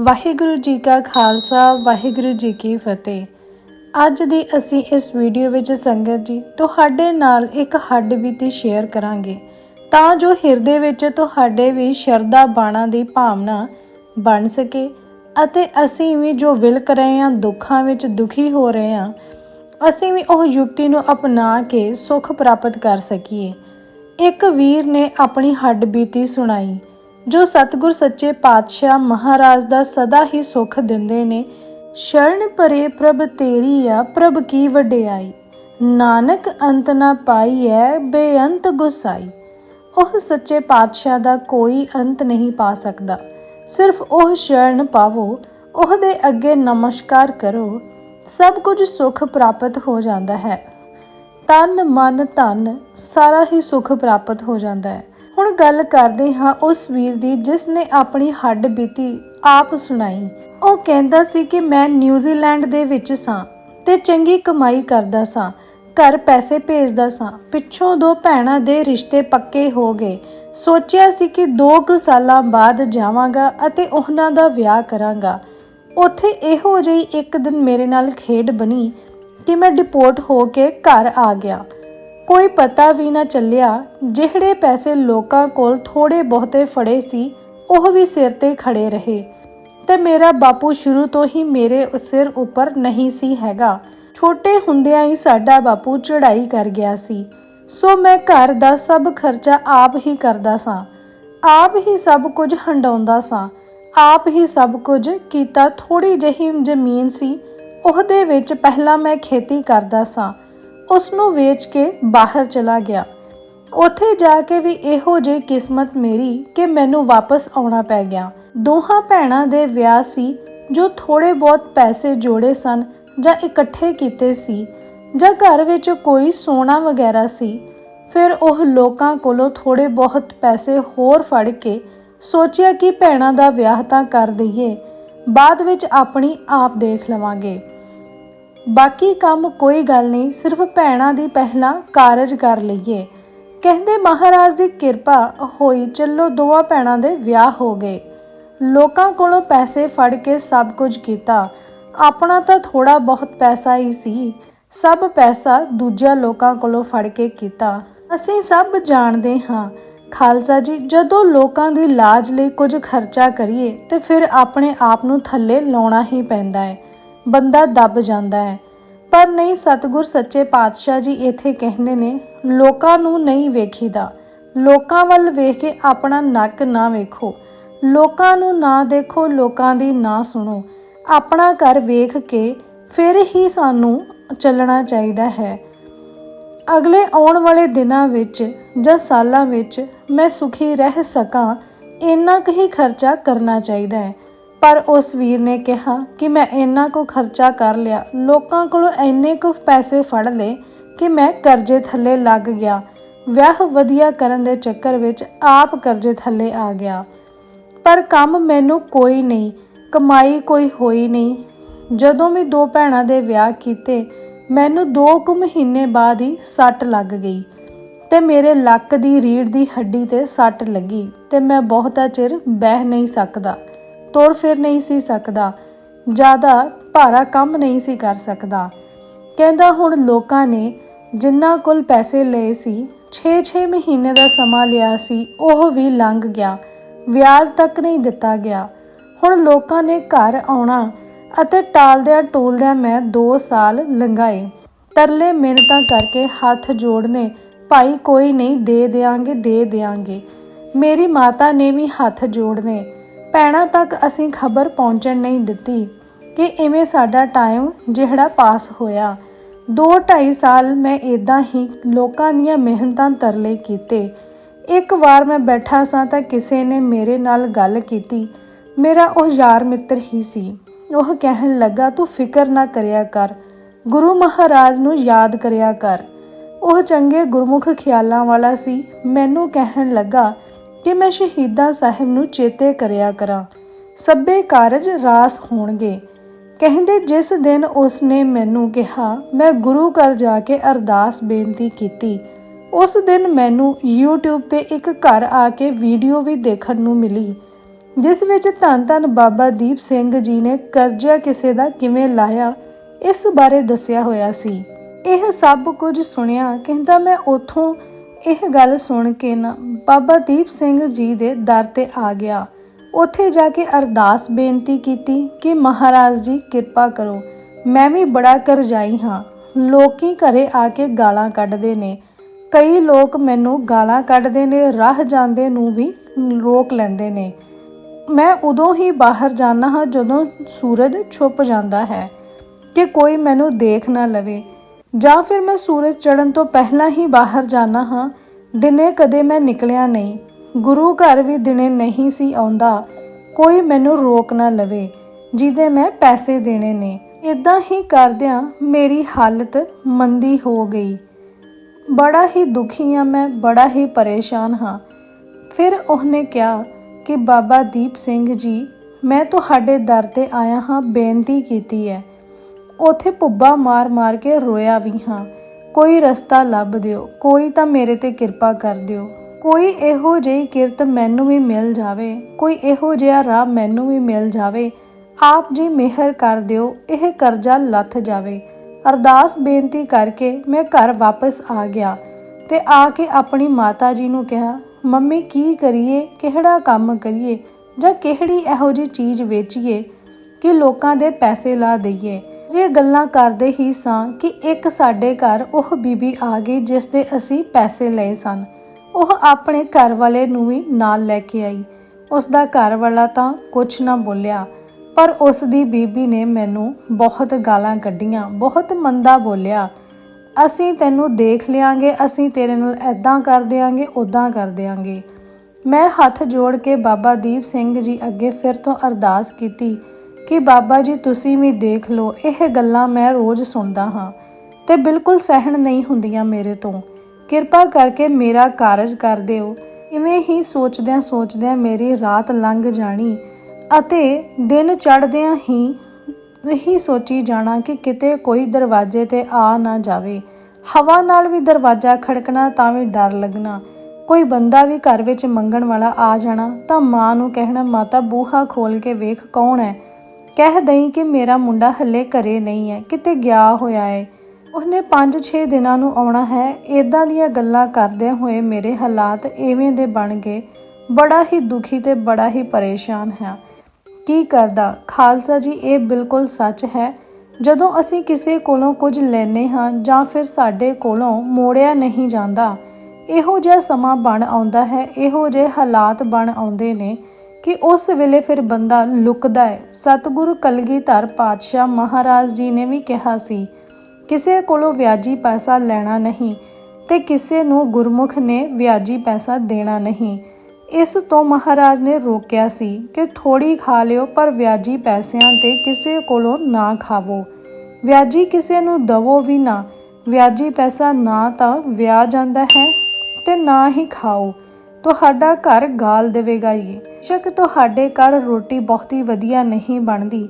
ਵਾਹਿਗੁਰੂ ਜੀ ਕਾ ਖਾਲਸਾ, ਵਾਹਿਗੁਰੂ ਜੀ ਕੀ ਫਤਿਹ। ਅੱਜ ਦੀ ਅਸੀਂ ਇਸ ਵੀਡੀਓ ਵਿੱਚ ਸੰਗਤ ਜੀ, ਤੁਹਾਡੇ ਨਾਲ ਇੱਕ ਹੱਡ ਬੀਤੀ ਸ਼ੇਅਰ ਕਰਾਂਗੇ। ਤਾਂ ਜੋ ਹਿਰਦੇ ਵਿੱਚ ਤੁਹਾਡੇ ਵੀ ਸ਼ਰਧਾ ਬਾਣਾ ਦੀ ਭਾਵਨਾ ਬਣ ਸਕੇ ਅਤੇ ਅਸੀਂ ਵੀ ਜੋ ਵਿਲਕ ਰਹੇ ਹਾਂ, ਦੁੱਖਾਂ ਵਿੱਚ ਦੁਖੀ ਹੋ ਰਹੇ ਹਾਂ, ਅਸੀਂ ਵੀ ਉਹ ਯੁਕਤੀ ਨੂੰ ਅਪਣਾ ਕੇ ਸੁੱਖ ਪ੍ਰਾਪਤ ਕਰ ਸਕੀਏ। ਇੱਕ ਵੀਰ ਨੇ ਆਪਣੀ ਹੱਡ ਬੀਤੀ ਸੁਣਾਈ। ਜੋ ਸਤਿਗੁਰ ਸੱਚੇ ਪਾਤਸ਼ਾਹ ਮਹਾਰਾਜ ਦਾ ਸਦਾ ਹੀ ਸੁਖ ਦਿੰਦੇ ਨੇ। ਸ਼ਰਨ ਪਰੇ ਪ੍ਰਭ ਤੇਰੀ ਆ, ਪ੍ਰਭ ਕੀ ਵਡਿਆਈ। ਨਾਨਕ ਅੰਤ ਨਾ ਪਾਈ ਐ ਬੇਅੰਤ ਗੁਸਾਈ। ਉਹ ਸੱਚੇ ਪਾਤਸ਼ਾਹ ਦਾ ਕੋਈ ਅੰਤ ਨਹੀਂ ਪਾ ਸਕਦਾ। ਸਿਰਫ ਉਹ ਸ਼ਰਨ ਪਾਵੋ, ਉਹਦੇ ਅੱਗੇ ਨਮਸਕਾਰ ਕਰੋ। ਸਭ ਕੁਝ ਸੁਖ ਪ੍ਰਾਪਤ ਹੋ ਜਾਂਦਾ ਹੈ। ਤਨ ਮਨ ਧਨ ਸਾਰਾ ਹੀ ਸੁਖ ਪ੍ਰਾਪਤ ਹੋ ਜਾਂਦਾ ਹੈ। ਹੁਣ ਗੱਲ ਕਰਦੇ ਹਾਂ ਉਸ ਵੀਰ ਦੀ ਜਿਸ ਨੇ ਆਪਣੀ ਹੱਡ ਬੀਤੀ ਆਪ ਸੁਣਾਈ। ਉਹ ਕਹਿੰਦਾ ਸੀ ਕਿ ਮੈਂ ਨਿਊਜ਼ੀਲੈਂਡ ਦੇ ਵਿੱਚ ਸਾਂ ਤੇ ਚੰਗੀ ਕਮਾਈ ਕਰਦਾ ਸਾਂ, ਘਰ ਪੈਸੇ ਭੇਜਦਾ ਸਾਂ। ਪਿੱਛੋਂ ਦੋ ਭੈਣਾਂ ਦੇ ਰਿਸ਼ਤੇ ਪੱਕੇ ਹੋ ਗਏ। ਸੋਚਿਆ ਸੀ ਕਿ 2 ਕੁ ਸਾਲਾਂ ਬਾਅਦ ਜਾਵਾਂਗਾ ਅਤੇ ਉਹਨਾਂ ਦਾ ਵਿਆਹ ਕਰਾਂਗਾ। ਉੱਥੇ ਇਹੋ ਜਿਹੀ ਇੱਕ ਦਿਨ ਮੇਰੇ ਨਾਲ ਖੇਡ ਬਣੀ ਕਿ ਮੈਂ ਡਿਪੋਰਟ ਹੋ ਕੇ ਘਰ ਆ ਗਿਆ। ਕੋਈ ਪਤਾ ਵੀ ਨਾ ਚੱਲਿਆ, ਜਿਹੜੇ ਪੈਸੇ ਲੋਕਾਂ ਕੋਲ ਥੋੜੇ ਬਹੁਤੇ ਫੜੇ ਸੀ, ਉਹ ਵੀ ਸਿਰ ਤੇ ਖੜੇ ਰਹੇ। ਤੇ ਮੇਰਾ ਬਾਪੂ ਸ਼ੁਰੂ ਤੋਂ ਹੀ ਮੇਰੇ ਸਿਰ ਉੱਪਰ ਨਹੀਂ ਸੀ ਹੈਗਾ। ਛੋਟੇ ਹੁੰਦਿਆਂ ਹੀ ਸਾਡਾ ਬਾਪੂ ਚੜ੍ਹਾਈ ਕਰ ਗਿਆ ਸੀ। ਸੋ ਮੈਂ ਘਰ ਦਾ ਸਭ ਖਰਚਾ ਆਪ ਹੀ ਕਰਦਾ ਸਾਂ। ਆਪ ਹੀ ਸਭ ਕੁਝ ਹੰਡਾਉਂਦਾ ਸਾਂ। ਆਪ ਹੀ ਸਭ ਕੁਝ ਕੀਤਾ ਥੋੜੀ ਜਿਹੀ ਜ਼ਮੀਨ ਸੀ। ਉਹਦੇ ਵਿੱਚ ਪਹਿਲਾਂ ਮੈਂ ਖੇਤੀ ਕਰਦਾ ਸਾਂ। ਉਸ ਨੂੰ ਵੇਚ ਕੇ ਬਾਹਰ ਚਲਾ ਗਿਆ। ਉੱਥੇ ਜਾ ਕੇ ਵੀ ਇਹੋ ਜਿਹੀ ਕਿਸਮਤ ਮੇਰੀ ਕਿ ਮੈਨੂੰ ਵਾਪਸ ਆਉਣਾ ਪੈ ਗਿਆ। ਦੋਹਾਂ ਭੈਣਾਂ ਦੇ ਵਿਆਹ ਸੀ, ਜੋ ਥੋੜੇ ਬਹੁਤ ਪੈਸੇ ਜੋੜੇ ਸਨ ਜਾਂ ਇਕੱਠੇ ਕੀਤੇ ਸੀ, ਜਾਂ ਘਰ ਵਿੱਚ ਕੋਈ ਸੋਨਾ ਵਗੈਰਾ ਸੀ। ਫਿਰ ਉਹ ਲੋਕਾਂ ਕੋਲੋਂ ਥੋੜੇ ਬਹੁਤ ਪੈਸੇ ਹੋਰ ਫੜ ਕੇ ਸੋਚਿਆ ਕਿ ਭੈਣਾਂ ਦਾ ਵਿਆਹ ਤਾਂ ਕਰ ਦਈਏ, ਬਾਅਦ ਵਿੱਚ ਆਪਣੀ ਆਪ ਦੇਖ ਲਵਾਂਗੇ। ਬਾਕੀ ਕੰਮ ਕੋਈ ਗੱਲ ਨਹੀਂ, ਸਿਰਫ ਭੈਣਾਂ ਦੀ ਪਹਿਲਾਂ ਕਾਰਜ ਕਰ ਲਈਏ। ਕਹਿੰਦੇ ਮਹਾਰਾਜ ਦੀ ਕਿਰਪਾ ਹੋਈ ਚੱਲੋ ਦੋਵਾਂ ਭੈਣਾਂ ਦੇ ਵਿਆਹ ਹੋ ਗਏ। ਲੋਕਾਂ ਕੋਲੋਂ ਪੈਸੇ ਫੜ ਕੇ ਸਭ ਕੁਝ ਕੀਤਾ। ਆਪਣਾ ਤਾਂ ਥੋੜਾ ਬਹੁਤ ਪੈਸਾ ਹੀ ਸੀ, ਸਭ ਪੈਸਾ ਦੂਜਿਆਂ ਲੋਕਾਂ ਕੋਲੋਂ ਫੜ ਕੇ ਕੀਤਾ। ਅਸੀਂ ਸਭ ਜਾਣਦੇ ਹਾਂ, ਖਾਲਸਾ ਜੀ, ਜਦੋਂ ਲੋਕਾਂ ਦੀ ਲਾਜ ਲਈ ਕੁਝ ਖਰਚਾ ਕਰੀਏ ਤੇ ਫਿਰ ਆਪਣੇ ਆਪ ਨੂੰ ਥੱਲੇ ਲਾਉਣਾ ਹੀ ਪੈਂਦਾ ਹੈ। ਬੰਦਾ ਦੱਬ ਜਾਂਦਾ ਹੈ। ਪਰ ਨਹੀਂ, ਸਤਿਗੁਰ ਸੱਚੇ ਪਾਤਸ਼ਾਹ ਜੀ ਇੱਥੇ ਕਹਿੰਦੇ ਨੇ, ਲੋਕਾਂ ਨੂੰ ਨਹੀਂ ਵੇਖੀਦਾ। ਲੋਕਾਂ ਵੱਲ ਵੇਖ ਕੇ ਆਪਣਾ ਨੱਕ ਨਾ ਵੇਖੋ। ਲੋਕਾਂ ਨੂੰ ਨਾ ਦੇਖੋ, ਲੋਕਾਂ ਦੀ ਨਾ ਸੁਣੋ। ਆਪਣਾ ਘਰ ਵੇਖ ਕੇ ਫਿਰ ਹੀ ਸਾਨੂੰ ਚੱਲਣਾ ਚਾਹੀਦਾ ਹੈ। ਅਗਲੇ ਆਉਣ ਵਾਲੇ ਦਿਨਾਂ ਵਿੱਚ ਜਾਂ ਸਾਲਾਂ ਵਿੱਚ ਮੈਂ ਸੁਖੀ ਰਹਿ ਸਕਾਂ, ਇੰਨਾ ਕੁ ਹੀ ਖਰਚਾ ਕਰਨਾ ਚਾਹੀਦਾ ਹੈ। ਪਰ ਉਸ ਵੀਰ ਨੇ ਕਿਹਾ ਕਿ ਮੈਂ ਇੰਨਾ ਕੁ ਖਰਚਾ ਕਰ ਲਿਆ। ਲੋਕਾਂ ਕੋਲੋਂ ਇੰਨੇ ਕੁ ਪੈਸੇ ਫੜ ਲਏ ਕਿ ਮੈਂ ਕਰਜ਼ੇ ਥੱਲੇ ਲੱਗ ਗਿਆ। ਵਿਆਹ ਵਧੀਆ ਕਰਨ ਦੇ ਚੱਕਰ ਵਿੱਚ ਆਪ ਕਰਜ਼ੇ ਥੱਲੇ ਆ ਗਿਆ। ਪਰ ਕੰਮ ਮੈਨੂੰ ਕੋਈ ਨਹੀਂ, ਕਮਾਈ ਕੋਈ ਹੋਈ ਨਹੀਂ। ਜਦੋਂ ਵੀ ਦੋ ਭੈਣਾਂ ਦੇ ਵਿਆਹ ਕੀਤੇ, ਮੈਨੂੰ 2 ਕੁ ਮਹੀਨੇ ਬਾਅਦ ਹੀ ਸੱਟ ਲੱਗ ਗਈ ਤੇ ਮੇਰੇ ਲੱਕ ਦੀ ਰੀੜ ਦੀ ਹੱਡੀ ਤੇ ਸੱਟ ਲੱਗੀ ਤੇ ਮੈਂ ਬਹੁਤਾ ਚਿਰ ਬਹਿ ਨਹੀਂ ਸਕਦਾ। ਤੋੜ ਫਿਰ ਨਹੀਂ ਸੀ ਸਕਦਾ। ਜ਼ਿਆਦਾ ਭਾਰਾ ਕੰਮ ਨਹੀਂ ਸੀ ਕਰ ਸਕਦਾ। ਕਹਿੰਦਾ ਹੁਣ ਲੋਕਾਂ ਨੇ ਜਿੰਨਾ ਕੋਲ ਪੈਸੇ ਲਏ ਸੀ 6-6 ਮਹੀਨੇ ਦਾ ਸਮਾਂ ਲਿਆ ਸੀ, ਉਹ ਵੀ ਲੰਘ ਗਿਆ। ਵਿਆਜ ਤੱਕ ਨਹੀਂ ਦਿੱਤਾ ਗਿਆ। ਹੁਣ ਲੋਕਾਂ ਨੇ ਘਰ ਆਉਣਾ ਅਤੇ ਟਾਲਦਿਆਂ ਟੋਲਦਿਆਂ ਮੈਂ 2 ਸਾਲ ਲੰਘਾਏ। ਤਰਲੇ ਮਿਹਨਤਾਂ ਕਰਕੇ ਹੱਥ ਜੋੜਨੇ, ਭਾਈ, ਕੋਈ ਨਹੀਂ, ਦੇ ਦੇਾਂਗੇ ਦੇ ਦੇਾਂਗੇ ਮੇਰੀ ਮਾਤਾ ਨੇ ਵੀ ਹੱਥ ਜੋੜਨੇ। ਪੈਣਾ ਤੱਕ ਅਸੀਂ ਖਬਰ ਪਹੁੰਚਣ ਨਹੀਂ ਦਿੱਤੀ ਕਿ ਇਵੇਂ ਸਾਡਾ ਟਾਈਮ ਜਿਹੜਾ ਪਾਸ ਹੋਇਆ। 2-2.5 ਸਾਲ ਮੈਂ ਇਦਾਂ ਹੀ ਲੋਕਾਂ ਦੀਆਂ ਮਿਹਨਤਾਂ ਤਰਲੇ ਕੀਤੇ। ਇੱਕ ਵਾਰ ਮੈਂ ਬੈਠਾ ਸਾਂ ਤਾਂ ਕਿਸੇ ਨੇ ਮੇਰੇ ਨਾਲ ਗੱਲ ਕੀਤੀ। ਮੇਰਾ ਉਹ ਯਾਰ ਮਿੱਤਰ ਹੀ ਸੀ। ਉਹ ਕਹਿਣ ਲੱਗਾ, ਤੂੰ ਫਿਕਰ ਨਾ ਕਰਿਆ ਕਰ। ਗੁਰੂ ਮਹਾਰਾਜ ਨੂੰ ਯਾਦ ਕਰਿਆ ਕਰ। ਉਹ ਚੰਗੇ ਗੁਰਮੁਖ ਖਿਆਲਾਂ ਵਾਲਾ ਸੀ। ਮੈਨੂੰ ਕਹਿਣ ਲੱਗਾ ਕਿ ਮੈਂ ਸ਼ਹੀਦਾਂ ਸਾਹਿਬ ਨੂੰ ਚੇਤੇ ਕਰਿਆ ਕਰਾਂ। ਸਭੇ ਕਾਰਜ ਰਾਸ ਹੋਣਗੇ। ਕਹਿੰਦੇ ਜਿਸ ਦਿਨ ਉਸ ਨੇ ਮੈਨੂੰ ਕਿਹਾ, ਮੈਂ ਗੁਰੂ ਘਰ ਜਾ ਕੇ ਅਰਦਾਸ ਬੇਨਤੀ ਕੀਤੀ। ਉਸ ਦਿਨ ਮੈਨੂੰ YouTube ਤੇ ਇੱਕ ਘਰ ਆ ਕੇ ਵੀਡੀਓ ਵੀ ਦੇਖਣ ਨੂੰ ਮਿਲੀ, ਜਿਸ ਵਿੱਚ ਧੰਨ ਧੰਨ ਬਾਬਾ ਦੀਪ ਸਿੰਘ ਜੀ ਨੇ ਕਰਜ਼ਾ ਕਿਸੇ ਦਾ ਕਿਵੇਂ ਲਾਇਆ, ਇਸ ਬਾਰੇ ਦੱਸਿਆ ਹੋਇਆ ਸੀ। ਇਹ ਸਭ ਕੁਝ ਸੁਣਿਆ, ਕਹਿੰਦਾ ਮੈਂ ਉਥੋਂ ਇਹ ਗੱਲ ਸੁਣ ਕੇ ਨਾ ਬਾਬਾ ਦੀਪ ਸਿੰਘ ਜੀ ਦੇ ਦਰ ਤੇ ਆ ਗਿਆ। ਉੱਥੇ ਜਾ ਕੇ ਅਰਦਾਸ ਬੇਨਤੀ ਕੀਤੀ ਕਿ ਮਹਾਰਾਜ ਜੀ ਕਿਰਪਾ ਕਰੋ, ਮੈਂ ਵੀ ਬੜਾ ਕਰਜ਼ਾਈ ਹਾਂ। ਲੋਕੀ ਘਰੇ ਆ ਕੇ ਗਾਲਾਂ ਕੱਢਦੇ ਨੇ। ਕਈ ਲੋਕ ਮੈਨੂੰ ਗਾਲਾਂ ਕੱਢਦੇ ਨੇ, ਰਾਹ ਜਾਂਦੇ ਨੂੰ ਵੀ ਰੋਕ ਲੈਂਦੇ ਨੇ। ਮੈਂ ਉਦੋਂ ਹੀ ਬਾਹਰ ਜਾਣਾ ਹਾਂ ਜਦੋਂ ਸੂਰਜ ਛੁਪ ਜਾਂਦਾ ਹੈ ਕਿ ਕੋਈ ਮੈਨੂੰ ਦੇਖ ਨਾ ਲਵੇ। ਜਾਂ ਫਿਰ ਮੈਂ ਸੂਰਜ ਚੜ੍ਹਨ ਤੋਂ ਪਹਿਲਾਂ ਹੀ ਬਾਹਰ ਜਾਣਾ ਹਾਂ, ਦਿਨੇ ਕਦੇ ਮੈਂ ਨਿਕਲਿਆ ਨਹੀਂ। ਗੁਰੂ ਘਰ ਵੀ ਦਿਨੇ ਨਹੀਂ ਸੀ ਆਉਂਦਾ। ਕੋਈ ਮੈਨੂੰ ਰੋਕ ਨਾ ਲਵੇ, ਜਿਹਦੇ ਮੈਂ ਪੈਸੇ ਦੇਣੇ ਨੇ। ਇਦਾਂ ਹੀ ਕਰਦਿਆਂ ਮੇਰੀ ਹਾਲਤ ਮੰਦੀ ਹੋ ਗਈ। ਬੜਾ ਹੀ ਦੁਖੀ ਹਾਂ ਮੈਂ, ਬੜਾ ਹੀ ਪਰੇਸ਼ਾਨ ਹਾਂ। ਫਿਰ ਉਹਨੇ ਕਿਹਾ ਕਿ ਬਾਬਾ ਦੀਪ ਸਿੰਘ ਜੀ, ਮੈਂ ਤੁਹਾਡੇ ਦਰ ਤੇ ਆਇਆ ਹਾਂ, ਬੇਨਤੀ ਕੀਤੀ ਹੈ। ਉਥੇ ਪੁੱਬਾ ਮਾਰ-ਮਾਰ ਕੇ ਰੋਇਆ ਵੀ ਹਾਂ। ਕੋਈ ਰਸਤਾ ਲੱਭ ਦਿਓ, ਕੋਈ ਤਾਂ ਮੇਰੇ ਤੇ ਕਿਰਪਾ ਕਰ ਦਿਓ। ਕੋਈ ਇਹੋ ਜਿਹੀ ਕਿਰਤ ਮੈਨੂੰ ਵੀ ਮਿਲ ਜਾਵੇ, ਕੋਈ ਇਹੋ ਜਿਹਾ ਰਾਹ ਮੈਨੂੰ ਵੀ ਮਿਲ ਜਾਵੇ। ਆਪ ਜੀ ਮਿਹਰ ਕਰ ਦਿਓ, ਇਹ ਕਰਜ਼ਾ ਲੱਥ ਜਾਵੇ। ਅਰਦਾਸ ਬੇਨਤੀ ਕਰਕੇ ਮੈਂ ਘਰ ਵਾਪਸ ਆ ਗਿਆ ਤੇ ਆ ਕੇ ਆਪਣੀ ਮਾਤਾ ਜੀ ਨੂੰ ਕਿਹਾ, ਮੰਮੀ, ਕੀ ਕਰੀਏ? ਕਿਹੜਾ ਕੰਮ ਕਰੀਏ? ਜਾਂ ਕਿਹੜੀ ਇਹੋ ਜਿਹੀ ਚੀਜ਼ ਵੇਚੀਏ ਕਿ ਲੋਕਾਂ ਦੇ ਪੈਸੇ ਲਾ ਦਈਏ? ਜੇ ਗੱਲਾਂ ਕਰਦੇ ਹੀ ਸਾਂ ਕਿ ਇੱਕ ਸਾਡੇ ਘਰ ਉਹ ਬੀਬੀ ਆ ਗਈ ਜਿਸ ਦੇ ਅਸੀਂ ਪੈਸੇ ਲਏ ਸਨ, ਉਹ ਆਪਣੇ ਘਰ ਵਾਲੇ ਨੂੰ ਵੀ ਨਾਲ ਲੈ ਕੇ ਆਈ। ਉਸ ਦਾ ਘਰ ਵਾਲਾ ਤਾਂ ਕੁਝ ਨਾ ਬੋਲਿਆ, ਪਰ ਉਸ ਦੀ ਬੀਬੀ ਨੇ ਮੈਨੂੰ ਬਹੁਤ ਗਾਲਾਂ ਕੱਢੀਆਂ, ਬਹੁਤ ਮੰਦਾ ਬੋਲਿਆ। ਅਸੀਂ ਤੈਨੂੰ ਦੇਖ ਲਿਆਂਗੇ, ਅਸੀਂ ਤੇਰੇ ਨਾਲ ਐਦਾਂ ਕਰ ਦਿਆਂਗੇ ਉਦਾਂ ਕਰ ਦਿਆਂਗੇ। ਮੈਂ ਹੱਥ ਜੋੜ ਕੇ ਬਾਬਾ ਦੀਪ ਸਿੰਘ ਜੀ ਅੱਗੇ ਫਿਰ ਤੋਂ ਅਰਦਾਸ ਕੀਤੀ ਕਿ ਬਾਬਾ ਜੀ ਤੁਸੀਂ ਵੀ ਦੇਖ ਲਓ, ਇਹ ਗੱਲਾਂ ਮੈਂ ਰੋਜ਼ ਸੁਣਦਾ ਹਾਂ ਤੇ ਬਿਲਕੁਲ ਸਹਿਣ ਨਹੀਂ ਹੁੰਦੀਆਂ ਮੇਰੇ ਤੋਂ। ਕਿਰਪਾ ਕਰਕੇ ਮੇਰਾ ਕਾਰਜ ਕਰ ਦਿਓ। ਇਵੇਂ ਹੀ ਸੋਚਦਿਆਂ ਸੋਚਦਿਆਂ ਮੇਰੀ ਰਾਤ ਲੰਘ ਜਾਣੀ ਅਤੇ ਦਿਨ ਚੜ੍ਹਦਿਆਂ ਹੀ ਇਹੀ ਸੋਚੀ ਜਾਣਾ ਕਿ ਕਿਤੇ ਕੋਈ ਦਰਵਾਜ਼ੇ ਤੇ ਆ ਨਾ ਜਾਵੇ। ਹਵਾ ਨਾਲ ਵੀ ਦਰਵਾਜ਼ਾ ਖੜਕਣਾ ਤਾਂ ਵੀ ਡਰ ਲੱਗਣਾ। ਕੋਈ ਬੰਦਾ ਵੀ ਘਰ ਵਿੱਚ ਮੰਗਣ ਵਾਲਾ ਆ ਜਾਣਾ ਤਾਂ ਮਾਂ ਨੂੰ ਕਹਿਣਾ, ਮਾਤਾ, ਬੂਹਾ ਖੋਲ ਕੇ ਵੇਖ ਕੌਣ ਹੈ? ਕਹਿ ਦਈ ਕਿ ਮੇਰਾ ਮੁੰਡਾ ਹੱਲੇ ਘਰੇ ਨਹੀਂ ਹੈ, ਕਿਤੇ ਗਿਆ ਹੋਇਆ ਹੈ ਉਹਨੇ 5-6 ਦਿਨਾਂ ਨੂੰ ਆਉਣਾ ਹੈ। ਇਦਾਂ ਦੀਆਂ ਗੱਲਾਂ ਕਰਦਿਆਂ ਹੋਏ ਮੇਰੇ ਹਾਲਾਤ ਐਵੇਂ ਦੇ ਬਣ ਗਏ। ਬੜਾ ਹੀ ਦੁਖੀ ਤੇ ਬੜਾ ਹੀ ਪਰੇਸ਼ਾਨ ਹਾਂ। ਕੀ ਕਰਦਾ? ਖਾਲਸਾ ਜੀ, ਇਹ ਬਿਲਕੁਲ ਸੱਚ ਹੈ। ਜਦੋਂ ਅਸੀਂ ਕਿਸੇ ਕੋਲੋਂ ਕੁਝ ਲੈਨੇ ਹਾਂ ਜਾਂ ਫਿਰ ਸਾਡੇ ਕੋਲੋਂ ਮੋੜਿਆ ਨਹੀਂ ਜਾਂਦਾ, ਇਹੋ ਜਿਹਾ ਸਮਾਂ ਬਣ ਆਉਂਦਾ ਹੈ, ਇਹੋ ਜਿਹੇ ਹਾਲਾਤ ਬਣ ਆਉਂਦੇ ਨੇ। ਕਿ ਉਸ ਵੇਲੇ ਫਿਰ ਬੰਦਾ ਲੁਕਦਾ ਹੈ। ਸਤਿਗੁਰੂ ਕਲਗੀਧਰ ਪਾਤਸ਼ਾਹ ਮਹਾਰਾਜ ਜੀ ਨੇ ਵੀ ਕਿਹਾ ਸੀ, ਕਿਸੇ ਕੋਲੋਂ ਵਿਆਜੀ ਪੈਸਾ ਲੈਣਾ ਨਹੀਂ ਤੇ ਕਿਸੇ ਨੂੰ ਗੁਰਮੁਖ ਨੇ ਵਿਆਜੀ ਪੈਸਾ ਦੇਣਾ ਨਹੀਂ। ਇਸ ਤੋਂ ਮਹਾਰਾਜ ਨੇ ਰੋਕਿਆ ਸੀ ਕਿ ਥੋੜੀ ਖਾ ਲਿਓ ਪਰ ਵਿਆਜੀ ਪੈਸਿਆਂ ਤੇ ਕਿਸੇ ਕੋਲੋਂ ਨਾ ਖਾਵੋ। ਵਿਆਜੀ ਕਿਸੇ ਨੂੰ ਦਵੋ ਵੀ ਨਾ, ਵਿਆਜੀ ਪੈਸਾ ਨਾ ਤਾਂ ਵਿਆਹ ਜਾਂਦਾ ਹੈ ਤੇ ਨਾ ਹੀ ਖਾਓ। ਤੁਹਾਡਾ ਘਰ ਗਾਲ ਦੇਵੇਗਾ ਇਹ ਸ਼ੱਕ ਤੁਹਾਡੇ ਘਰ ਰੋਟੀ ਬਹੁਤੀ ਵਧੀਆ ਨਹੀਂ ਬਣਦੀ,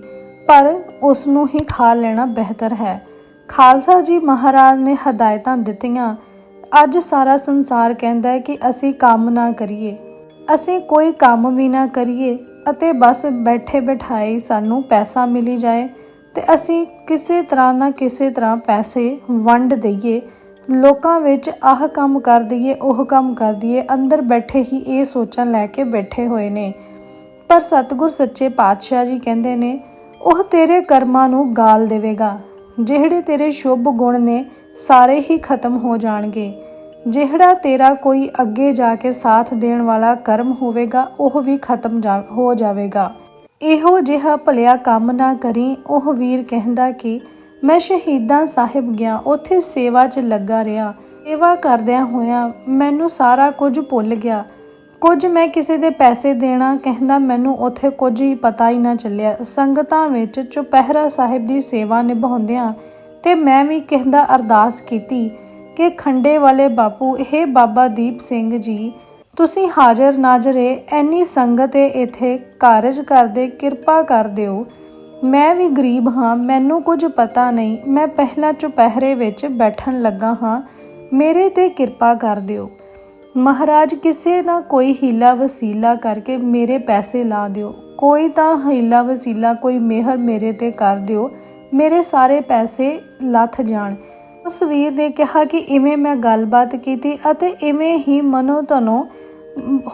ਪਰ ਉਸ ਨੂੰ ਹੀ ਖਾ ਲੈਣਾ ਬਿਹਤਰ ਹੈ। ਖਾਲਸਾ ਜੀ ਮਹਾਰਾਜ ਨੇ ਹਦਾਇਤਾਂ ਦਿੱਤੀਆਂ। ਅੱਜ ਸਾਰਾ ਸੰਸਾਰ ਕਹਿੰਦਾ ਹੈ ਕਿ ਅਸੀਂ ਕੰਮ ਨਾ ਕਰੀਏ। ਅਸੀਂ ਕੋਈ ਕੰਮ ਵੀ ਨਾ ਕਰੀਏ ਅਤੇ ਬਸ ਬੈਠੇ ਬਿਠਾਏ ਸਾਨੂੰ ਪੈਸਾ ਮਿਲੀ ਜਾਏ ਤੇ ਅਸੀਂ ਕਿਸੇ ਤਰ੍ਹਾਂ ਨਾ ਕਿਸੇ ਤਰ੍ਹਾਂ ਪੈਸੇ ਵੰਡ ਦਈਏ। ਲੋਕਾਂ ਵਿੱਚ ਆਹ ਕੰਮ ਕਰ ਦਈਏ, ਉਹ ਕੰਮ ਕਰ ਦਈਏ, ਅੰਦਰ ਬੈਠੇ ਹੀ ਇਹ ਸੋਚਾਂ ਲੈ ਕੇ ਬੈਠੇ ਹੋਏ ਨੇ। ਪਰ ਸਤਿਗੁਰ ਸੱਚੇ ਪਾਤਸ਼ਾਹ ਜੀ ਕਹਿੰਦੇ ਨੇ, ਉਹ ਤੇਰੇ ਕਰਮਾਂ ਨੂੰ ਗਾਲ ਦੇਵੇਗਾ। ਜਿਹੜੇ ਤੇਰੇ ਸ਼ੁਭ ਗੁਣ ਨੇ, ਸਾਰੇ ਹੀ ਖਤਮ ਹੋ ਜਾਣਗੇ। ਜਿਹੜਾ ਤੇਰਾ ਕੋਈ ਅੱਗੇ ਜਾ ਕੇ ਸਾਥ ਦੇਣ ਵਾਲਾ ਕਰਮ ਹੋਵੇਗਾ, ਉਹ ਵੀ ਖਤਮ ਜਾ- ਹੋ ਜਾਵੇਗਾ। ਇਹੋ ਜਿਹਾ ਭਲਿਆ ਕੰਮ ਨਾ ਕਰੀ, ਉਹ ਵੀਰ ਕਹਿੰਦਾ ਕਿ ਮੈਂ ਸ਼ਹੀਦਾਂ ਸਾਹਿਬ ਗਿਆ, ਉੱਥੇ ਸੇਵਾ 'ਚ ਲੱਗਾ ਰਿਹਾ। ਸੇਵਾ ਕਰਦਿਆਂ ਹੋਇਆਂ ਮੈਨੂੰ ਸਾਰਾ ਕੁਝ ਭੁੱਲ ਗਿਆ। ਕੁਝ ਮੈਂ ਕਿਸੇ ਦੇ ਪੈਸੇ ਦੇਣਾ ਕਹਿੰਦਾ ਮੈਨੂੰ ਉੱਥੇ ਕੁਝ ਹੀ ਪਤਾ ਹੀ ਨਾ ਚੱਲਿਆ। ਸੰਗਤਾਂ ਵਿੱਚ ਚੁਪਹਿਰਾ ਸਾਹਿਬ ਦੀ ਸੇਵਾ ਨਿਭਾਉਂਦਿਆਂ ਤੇ ਮੈਂ ਵੀ ਕਹਿੰਦਾ ਅਰਦਾਸ ਕੀਤੀ ਕਿ ਖੰਡੇ ਵਾਲੇ ਬਾਪੂ ਇਹ ਬਾਬਾ ਦੀਪ ਸਿੰਘ ਜੀ, ਤੁਸੀਂ ਹਾਜ਼ਰ ਨਾਜ਼ਰੇ ਐਨੀ ਸੰਗਤ ਏ ਇੱਥੇ, ਕਾਰਜ ਕਰਦੇ, ਕਿਰਪਾ ਕਰ ਦਿਓ। ਮੈਂ ਵੀ ਗਰੀਬ ਹਾਂ, ਮੈਨੂੰ ਕੁਝ ਪਤਾ ਨਹੀਂ। ਮੈਂ ਪਹਿਲਾਂ ਚੁਪਹਿਰੇ ਵਿੱਚ ਬੈਠਣ ਲੱਗਾ ਹਾਂ। ਮੇਰੇ ਤੇ ਕਿਰਪਾ ਕਰ ਦਿਓ। ਮਹਾਰਾਜ, ਕਿਸੇ ਨਾ ਕੋਈ ਹੀਲਾ ਵਸੀਲਾ ਕਰਕੇ ਮੇਰੇ ਪੈਸੇ ਲਾ ਦਿਓ। ਕੋਈ ਤਾਂ ਹੀਲਾ ਵਸੀਲਾ, ਕੋਈ ਮਿਹਰ ਮੇਰੇ ਤੇ ਕਰ ਦਿਓ। ਮੇਰੇ ਸਾਰੇ ਪੈਸੇ ਲੱਥ ਜਾਣ। ਉਸ ਵੀਰ ਨੇ ਕਿਹਾ ਕਿ ਇਵੇਂ ਮੈਂ ਗੱਲਬਾਤ ਕੀਤੀ ਅਤੇ ਇਵੇਂ ਹੀ ਮਨੋ ਤਨੋ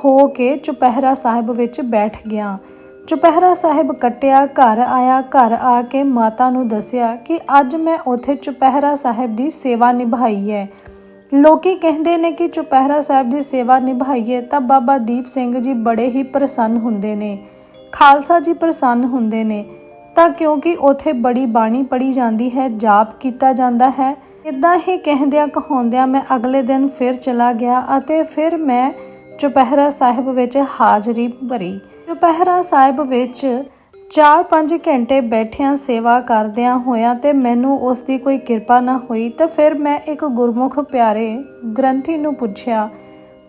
ਹੋ ਕੇ ਚੁਪਹਿਰਾ ਸਾਹਿਬ ਵਿੱਚ ਬੈਠ ਗਿਆ। ਚੁਪਹਿਰਾ ਸਾਹਿਬ ਕੱਟਿਆ, ਘਰ ਆਇਆ, ਘਰ ਆ ਕੇ ਮਾਤਾ ਨੂੰ ਦੱਸਿਆ ਕਿ ਅੱਜ ਮੈਂ ਉਥੇ ਚੁਪਹਿਰਾ ਸਾਹਿਬ ਦੀ ਸੇਵਾ ਨਿਭਾਈ ਹੈ। ਲੋਕੀ ਕਹਿੰਦੇ ਨੇ ਕਿ ਚੁਪਹਿਰਾ ਸਾਹਿਬ ਦੀ ਸੇਵਾ ਨਿਭਾਈਏ ਤਾਂ ਬਾਬਾ ਦੀਪ ਸਿੰਘ ਜੀ ਬੜੇ ਹੀ ਪ੍ਰਸੰਨ ਹੁੰਦੇ ਨੇ। ਖਾਲਸਾ ਜੀ ਪ੍ਰਸੰਨ ਹੁੰਦੇ ਨੇ। ਤਾਂ ਕਿਉਂਕਿ ਉਥੇ ਬੜੀ ਬਾਣੀ ਪੜੀ ਜਾਂਦੀ ਹੈ, ਜਾਪ ਕੀਤਾ ਜਾਂਦਾ ਹੈ। ਇਦਾਂ ਹੀ ਕਹਿੰਦਿਆਂ ਕਹਾਉਂਦਿਆਂ ਮੈਂ ਅਗਲੇ ਦਿਨ ਫਿਰ ਚਲਾ ਗਿਆ ਅਤੇ ਫਿਰ ਮੈਂ ਚੁਪਹਿਰਾ ਸਾਹਿਬ ਵਿੱਚ ਹਾਜ਼ਰੀ ਭਰੀ। ਚੁਪਹਿਰਾ ਸਾਹਿਬ ਵਿੱਚ 4-5 ਘੰਟੇ ਬੈਠਿਆਂ ਸੇਵਾ ਕਰਦਿਆਂ ਹੋਇਆਂ ਤੇ ਮੈਨੂੰ ਉਸ ਦੀ ਕੋਈ ਕਿਰਪਾ ਨਾ ਹੋਈ ਤਾਂ ਫਿਰ ਮੈਂ ਇੱਕ ਗੁਰਮੁਖ ਪਿਆਰੇ ਗ੍ਰੰਥੀ ਨੂੰ ਪੁੱਛਿਆ,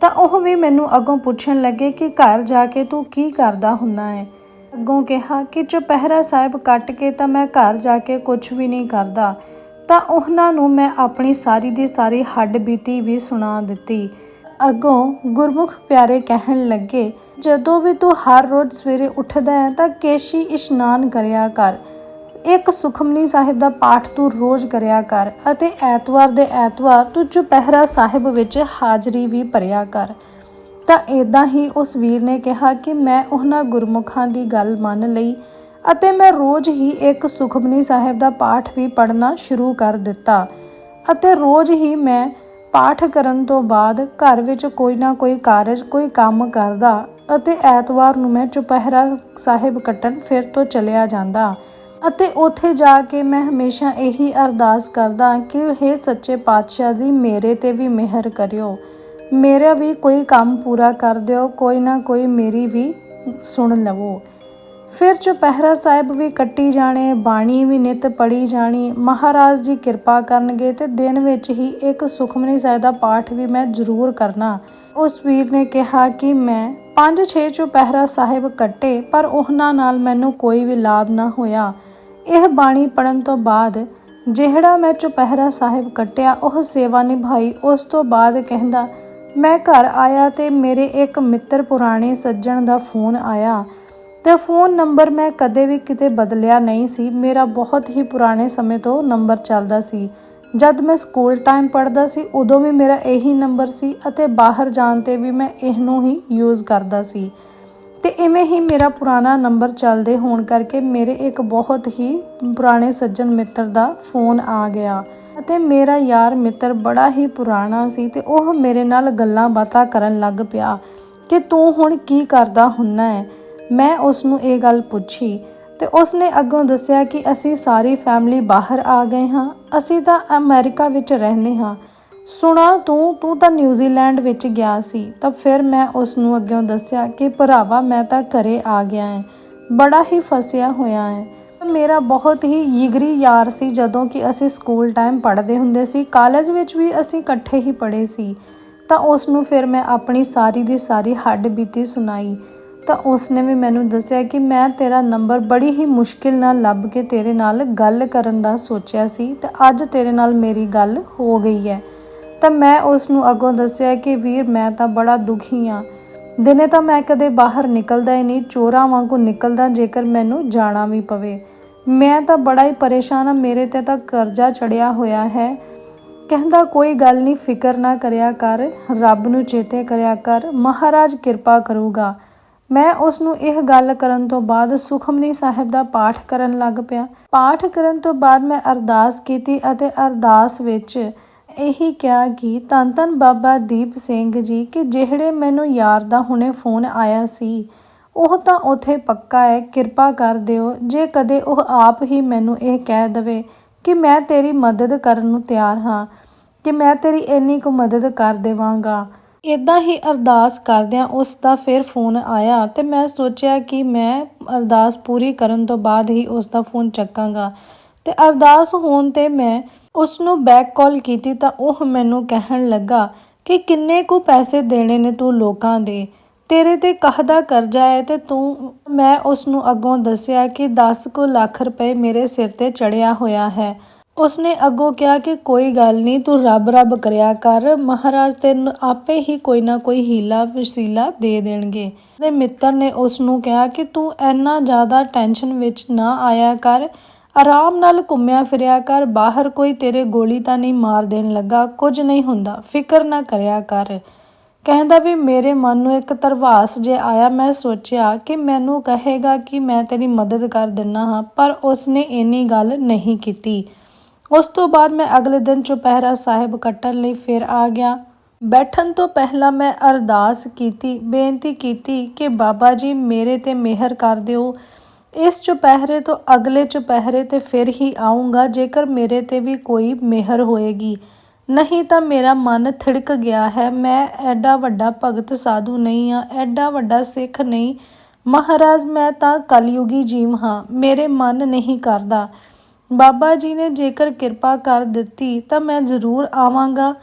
ਤਾਂ ਉਹ ਵੀ ਮੈਨੂੰ ਅੱਗੋਂ ਪੁੱਛਣ ਲੱਗੇ ਕਿ ਘਰ ਜਾ ਕੇ ਤੂੰ ਕੀ ਕਰਦਾ ਹੁੰਦਾ ਹੈ? ਅੱਗੋਂ ਕਿਹਾ ਕਿ ਚੁਪਹਿਰਾ ਸਾਹਿਬ ਕੱਟ ਕੇ ਤਾਂ ਮੈਂ ਘਰ ਜਾ ਕੇ ਕੁਝ ਵੀ ਨਹੀਂ ਕਰਦਾ, ਤਾਂ ਉਹਨਾਂ ਨੂੰ ਮੈਂ ਆਪਣੀ ਸਾਰੀ ਦੀ ਸਾਰੀ ਹੱਡ ਬੀਤੀ ਵੀ ਸੁਣਾ ਦਿੱਤੀ। ਅੱਗੋਂ ਗੁਰਮੁਖ ਪਿਆਰੇ ਕਹਿਣ ਲੱਗੇ ਜਦੋਂ ਵੀ ਤੂੰ ਹਰ ਰੋਜ਼ ਸਵੇਰੇ ਉੱਠਦਾ ਹੈ ਤਾਂ ਕੇਸ਼ੀ ਇਸ਼ਨਾਨ ਕਰਿਆ ਕਰ। ਇੱਕ ਸੁਖਮਨੀ ਸਾਹਿਬ ਦਾ ਪਾਠ ਤੂੰ ਰੋਜ਼ ਕਰਿਆ ਕਰ ਅਤੇ ਐਤਵਾਰ ਦੇ ਐਤਵਾਰ ਤੂੰ ਚੁਪਹਿਰਾ ਸਾਹਿਬ ਵਿੱਚ ਹਾਜ਼ਰੀ ਵੀ ਭਰਿਆ ਕਰ। ਤਾਂ ਇਦਾਂ ਹੀ ਉਸ ਵੀਰ ਨੇ ਕਿਹਾ ਕਿ ਮੈਂ ਉਹਨਾਂ ਗੁਰਮੁਖਾਂ ਦੀ ਗੱਲ ਮੰਨ ਲਈ ਅਤੇ ਮੈਂ ਰੋਜ਼ ਹੀ ਇੱਕ ਸੁਖਮਨੀ ਸਾਹਿਬ ਦਾ ਪਾਠ ਵੀ ਪੜ੍ਹਨਾ ਸ਼ੁਰੂ ਕਰ ਦਿੱਤਾ ਅਤੇ ਰੋਜ਼ ਹੀ ਮੈਂ ਪਾਠ ਕਰਨ ਤੋਂ ਬਾਅਦ ਘਰ ਵਿੱਚ ਕੋਈ ਨਾ ਕੋਈ ਕਾਰਜ, ਕੋਈ ਕੰਮ ਕਰਦਾ ਅਤੇ ਐਤਵਾਰ ਨੂੰ ਮੈਂ ਚੁਪਹਿਰਾ ਸਾਹਿਬ ਕੱਟਣ ਫਿਰ ਤੋਂ ਚਲਿਆ ਜਾਂਦਾ ਅਤੇ ਉੱਥੇ ਜਾ ਕੇ ਮੈਂ ਹਮੇਸ਼ਾ ਇਹੀ ਅਰਦਾਸ ਕਰਦਾ ਕਿ हे ਸੱਚੇ ਪਾਤਸ਼ਾਹ ਜੀ, ਮੇਰੇ ਤੇ ਵੀ ਮਿਹਰ ਕਰਿਓ। ਮੇਰਾ ਵੀ ਕੋਈ ਕੰਮ ਪੂਰਾ ਕਰ ਦਿਓ, ਕੋਈ ਨਾ ਕੋਈ ਮੇਰੀ ਵੀ ਸੁਣ ਲਵੋ। ਫਿਰ ਚੁਪਹਿਰਾ ਸਾਹਿਬ ਵੀ ਕੱਟੀ ਜਾਣੇ, ਬਾਣੀ ਵੀ ਨਿਤ ਪੜੀ ਜਾਣੀ। ਮਹਾਰਾਜ ਜੀ ਕਿਰਪਾ ਕਰਨਗੇ ਤੇ ਦਿਨ ਵਿੱਚ ਹੀ ਇੱਕ ਸੁਖਮਨੀ ਸਾਹਿਬ ਦਾ ਪਾਠ ਵੀ ਮੈਂ ਜ਼ਰੂਰ ਕਰਨਾ। ਉਸ ਵੀਰ ਨੇ ਕਿਹਾ ਕਿ ਮੈਂ 5-6 ਚੁਪਹਿਰਾ ਸਾਹਿਬ ਕੱਟੇ, ਪਰ ਉਹਨਾਂ ਨਾਲ ਮੈਨੂੰ ਕੋਈ ਵੀ ਲਾਭ ਨਾ ਹੋਇਆ। ਇਹ ਬਾਣੀ ਪੜਨ ਤੋਂ ਬਾਅਦ ਜਿਹੜਾ ਮੈਂ ਚੁਪਹਿਰਾ ਸਾਹਿਬ ਕੱਟਿਆ, ਉਹ ਸੇਵਾ ਨਿਭਾਈ। ਉਸ ਤੋਂ ਬਾਅਦ ਕਹਿੰਦਾ, ਮੈਂ ਘਰ ਆਇਆ ਤੇ ਮੇਰੇ ਇੱਕ ਮਿੱਤਰ ਪੁਰਾਣੇ ਸੱਜਣ ਦਾ ਫੋਨ ਆਇਆ। ਤੇ ਫੋਨ ਨੰਬਰ ਮੈਂ ਕਦੇ ਵੀ ਕਿਤੇ ਬਦਲਿਆ ਨਹੀਂ ਸੀ। ਮੇਰਾ ਬਹੁਤ ਹੀ ਪੁਰਾਣੇ ਸਮੇਂ ਤੋਂ ਨੰਬਰ ਚੱਲਦਾ ਸੀ। ਜਦ ਮੈਂ ਸਕੂਲ ਟਾਈਮ ਪੜ੍ਹਦਾ ਸੀ, ਉਦੋਂ ਵੀ ਮੇਰਾ ਇਹੀ ਨੰਬਰ ਸੀ ਅਤੇ ਬਾਹਰ ਜਾਣ ਤੇ ਵੀ ਮੈਂ ਇਹਨੂੰ ਹੀ ਯੂਜ਼ ਕਰਦਾ ਸੀ। ਤੇ ਇਵੇਂ ਹੀ ਮੇਰਾ ਪੁਰਾਣਾ ਨੰਬਰ ਚੱਲਦੇ ਹੋਣ ਕਰਕੇ ਮੇਰੇ ਇੱਕ ਬਹੁਤ ਹੀ ਪੁਰਾਣੇ ਸੱਜਣ ਮਿੱਤਰ ਦਾ ਫੋਨ ਆ ਗਿਆ ਅਤੇ ਮੇਰਾ ਯਾਰ ਮਿੱਤਰ ਬੜਾ ਹੀ ਪੁਰਾਣਾ ਸੀ ਤੇ ਉਹ ਮੇਰੇ ਨਾਲ ਗੱਲਾਂ ਬਾਤਾਂ ਕਰਨ ਲੱਗ ਪਿਆ ਕਿ ਤੂੰ ਹੁਣ ਕੀ ਕਰਦਾ ਹੁੰਨਾ ਹੈ? ਮੈਂ ਉਸ ਨੂੰ ਇਹ ਗੱਲ ਪੁੱਛੀ ਤੇ ਉਸ ਨੇ ਅੱਗੋਂ ਦੱਸਿਆ ਕਿ ਅਸੀਂ ਸਾਰੀ ਫੈਮਿਲੀ ਬਾਹਰ ਆ ਗਏ ਹਾਂ। ਅਸੀਂ ਤਾਂ ਅਮਰੀਕਾ ਵਿੱਚ ਰਹਿੰਦੇ ਹਾਂ। ਸੁਣਾ ਤੂੰ ਤੂੰ ਤਾਂ ਨਿਊਜ਼ੀਲੈਂਡ ਵਿੱਚ ਗਿਆ ਸੀ। ਤਾਂ ਫਿਰ ਮੈਂ ਉਸ ਨੂੰ ਅੱਗੋਂ ਦੱਸਿਆ ਕਿ ਭਰਾਵਾ, ਮੈਂ ਤਾਂ ਘਰੇ ਆ ਗਿਆ ਹਾਂ। ਬੜਾ ਹੀ ਫਸਿਆ ਹੋਇਆ ਹੈ। ਮੇਰਾ ਬਹੁਤ ਹੀ ਜਿਗਰੀ ਯਾਰ ਸੀ ਜਦੋਂ ਕਿ ਅਸੀਂ ਸਕੂਲ ਟਾਈਮ ਪੜ੍ਹਦੇ ਹੁੰਦੇ ਸੀ। ਕਾਲਜ ਵਿੱਚ ਵੀ ਅਸੀਂ ਇਕੱਠੇ ਹੀ ਪੜ੍ਹੇ ਸੀ। ਤਾਂ ਉਸ ਨੂੰ ਫਿਰ ਮੈਂ ਆਪਣੀ ਸਾਰੀ ਦੀ ਸਾਰੀ ਹੱਡ ਬੀਤੀ ਸੁਣਾਈ। ਤਾਂ ਉਸਨੇ ਵੀ ਮੈਨੂੰ ਦੱਸਿਆ ਕਿ ਮੈਂ ਤੇਰਾ ਨੰਬਰ ਬੜੀ ਹੀ ਮੁਸ਼ਕਿਲ ਨਾਲ ਲੱਭ ਕੇ ਤੇਰੇ ਨਾਲ ਗੱਲ ਕਰਨ ਦਾ ਸੋਚਿਆ ਸੀ ਤੇ ਅੱਜ ਤੇਰੇ ਨਾਲ ਮੇਰੀ ਗੱਲ ਹੋ ਗਈ ਹੈ। ਤਾਂ ਮੈਂ ਉਸ ਨੂੰ ਅੱਗੋਂ ਦੱਸਿਆ ਕਿ ਵੀਰ, ਮੈਂ ਤਾਂ ਬੜਾ ਦੁਖੀ ਆ ਦਿਨੇ ਤਾਂ ਮੈਂ ਕਦੇ ਬਾਹਰ ਨਿਕਲਦਾ ਹੀ ਨਹੀਂ, ਚੋਰਾਂ ਵਾਂਗੂ ਨਿਕਲਦਾ ਜੇਕਰ ਮੈਨੂੰ ਜਾਣਾ ਵੀ ਪਵੇ। ਮੈਂ ਤਾਂ ਬੜਾ ਹੀ ਪਰੇਸ਼ਾਨ ਆ ਮੇਰੇ ਤੇ ਤਾਂ ਕਰਜ਼ਾ ਚੜਿਆ ਹੋਇਆ ਹੈ। ਕਹਿੰਦਾ, ਕੋਈ ਗੱਲ ਨਹੀਂ, ਫਿਕਰ ਨਾ ਕਰਿਆ ਕਰ, ਰੱਬ ਨੂੰ ਚੇਤੇ ਕਰਿਆ ਕਰ, ਮਹਾਰਾਜ ਕਿਰਪਾ ਕਰੂਗਾ। ਮੈਂ ਉਸ ਨੂੰ ਇਹ ਗੱਲ ਕਰਨ ਤੋਂ ਬਾਅਦ ਸੁਖਮਨੀ ਸਾਹਿਬ ਦਾ ਪਾਠ ਕਰਨ ਲੱਗ ਪਿਆ। ਪਾਠ ਕਰਨ ਤੋਂ ਬਾਅਦ ਮੈਂ ਅਰਦਾਸ ਕੀਤੀ ਅਤੇ ਅਰਦਾਸ ਵਿੱਚ ਇਹੀ ਕਿਹਾ ਕਿ ਧੰਨ ਧੰਨ ਬਾਬਾ ਦੀਪ ਸਿੰਘ ਜੀ ਕਿ ਜਿਹੜੇ ਮੈਨੂੰ ਯਾਰ ਦਾ ਹੁਣੇ ਫੋਨ ਆਇਆ ਸੀ, ਉਹ ਤਾਂ ਉਥੇ ਪੱਕਾ ਹੈ, ਕਿਰਪਾ ਕਰ ਦਿਓ। ਜੇ ਕਦੇ ਉਹ ਆਪ ਹੀ ਮੈਨੂੰ ਇਹ ਕਹਿ ਦਵੇ ਕਿ ਮੈਂ ਤੇਰੀ ਮਦਦ ਕਰਨ ਨੂੰ ਤਿਆਰ ਹਾਂ, ਕਿ ਮੈਂ ਤੇਰੀ ਇੰਨੀ ਕੁ ਮਦਦ ਕਰ ਦੇਵਾਂਗਾ। ਇਦਾਂ ਹੀ ਅਰਦਾਸ ਕਰਦਿਆਂ ਉਸ ਦਾ ਫਿਰ ਫੋਨ ਆਇਆ ਤੇ ਮੈਂ ਸੋਚਿਆ ਕਿ ਮੈਂ ਅਰਦਾਸ ਪੂਰੀ ਕਰਨ ਤੋਂ ਬਾਅਦ ਹੀ ਉਸ ਦਾ ਫੋਨ ਚੱਕਾਂਗਾ। ਤੇ ਅਰਦਾਸ ਹੋਣ ਤੇ ਮੈਂ ਉਸ ਨੂੰ ਬੈਕ ਕਾਲ ਕੀਤੀ ਤਾਂ ਉਹ ਮੈਨੂੰ ਕਹਿਣ ਲੱਗਾ ਕਿ ਕਿੰਨੇ ਕੁ ਪੈਸੇ ਦੇਣੇ ਨੇ ਤੂੰ ਲੋਕਾਂ ਦੇ? ਤੇਰੇ ਤੇ ਕਹਦਾ ਕਰਜ਼ਾ ਹੈ ਤੇ ਤੂੰ, ਮੈਂ ਉਸ ਨੂੰ ਅੱਗੋਂ ਦੱਸਿਆ ਕਿ 10 ਕੁ ਲੱਖ ਰੁਪਏ ਮੇਰੇ ਸਿਰ ਤੇ ਚੜਿਆ ਹੋਇਆ ਹੈ। ਉਸਨੇ ਅੱਗੋਂ ਕਿਹਾ ਕਿ ਕੋਈ ਗੱਲ ਨਹੀਂ, ਤੂੰ ਰੱਬ ਰੱਬ ਕਰਿਆ ਕਰ, ਮਹਾਰਾਜ ਤੈਨੂੰ ਆਪੇ ਹੀ ਕੋਈ ਨਾ ਕੋਈ ਹੀਲਾ ਵਸੀਲਾ ਦੇ ਦੇਣਗੇ। ਤੇ ਮਿੱਤਰ ਨੇ ਉਸ ਨੂੰ ਕਿਹਾ ਕਿ ਤੂੰ ਇੰਨਾ ਜ਼ਿਆਦਾ ਟੈਨਸ਼ਨ ਵਿੱਚ ਨਾ ਆਇਆ ਕਰ, ਆਰਾਮ ਨਾਲ ਘੁੰਮਿਆ ਫਿਰਿਆ ਕਰ, ਬਾਹਰ ਕੋਈ ਤੇਰੇ ਗੋਲੀ ਤਾਂ ਨਹੀਂ ਮਾਰ ਦੇਣ ਲੱਗਾ, ਕੁਝ ਨਹੀਂ ਹੁੰਦਾ, ਫਿਕਰ ਨਾ ਕਰਿਆ ਕਰ। ਕਹਿੰਦਾ ਵੀ ਮੇਰੇ ਮਨ ਨੂੰ ਇੱਕ ਤਰਵਾਸ ਜੇ ਆਇਆ, ਮੈਂ ਸੋਚਿਆ ਕਿ ਮੈਨੂੰ ਕਹੇਗਾ ਕਿ ਮੈਂ ਤੇਰੀ ਮਦਦ ਕਰ ਦਿੰਨਾ ਹਾਂ, ਪਰ ਉਸਨੇ ਇੰਨੀ ਗੱਲ ਨਹੀਂ ਕੀਤੀ। ਉਸ ਤੋਂ ਬਾਅਦ ਮੈਂ ਅਗਲੇ ਦਿਨ ਚੁਪਹਿਰਾ ਸਾਹਿਬ ਕੱਟਣ ਲਈ ਫਿਰ ਆ ਗਿਆ। ਬੈਠਣ ਤੋਂ ਪਹਿਲਾਂ ਮੈਂ ਅਰਦਾਸ ਕੀਤੀ, ਬੇਨਤੀ ਕੀਤੀ ਕਿ ਬਾਬਾ ਜੀ ਮੇਰੇ ਤੇ ਮਿਹਰ ਕਰ ਦਿਓ। ਇਸ ਚੁਪਹਿਰੇ ਤੋਂ ਅਗਲੇ ਚੁਪਹਿਰੇ ਤੇ ਫਿਰ ਹੀ ਆਉਂਗਾ ਜੇਕਰ ਮੇਰੇ ਤੇ ਵੀ ਕੋਈ ਮਿਹਰ ਹੋਏਗੀ। ਨਹੀਂ ਤਾਂ ਮੇਰਾ ਮਨ ਥਿੜਕ ਗਿਆ ਹੈ। ਮੈਂ ਐਡਾ ਵੱਡਾ ਭਗਤ ਸਾਧੂ ਨਹੀਂ ਆ ਐਡਾ ਵੱਡਾ ਸਿੱਖ ਨਹੀਂ। ਮਹਾਰਾਜ, ਮੈਂ ਤਾਂ ਕਲਯੁਗੀ ਜੀਵ ਹਾਂ। ਮੇਰੇ ਮਨ ਨਹੀਂ ਕਰਦਾ। ਬਾਬਾ ਜੀ ਨੇ ਜੇਕਰ ਕਿਰਪਾ ਕਰ ਦਿੱਤੀ ਤਾਂ ਮੈਂ ਜ਼ਰੂਰ ਆਵਾਂਗਾ।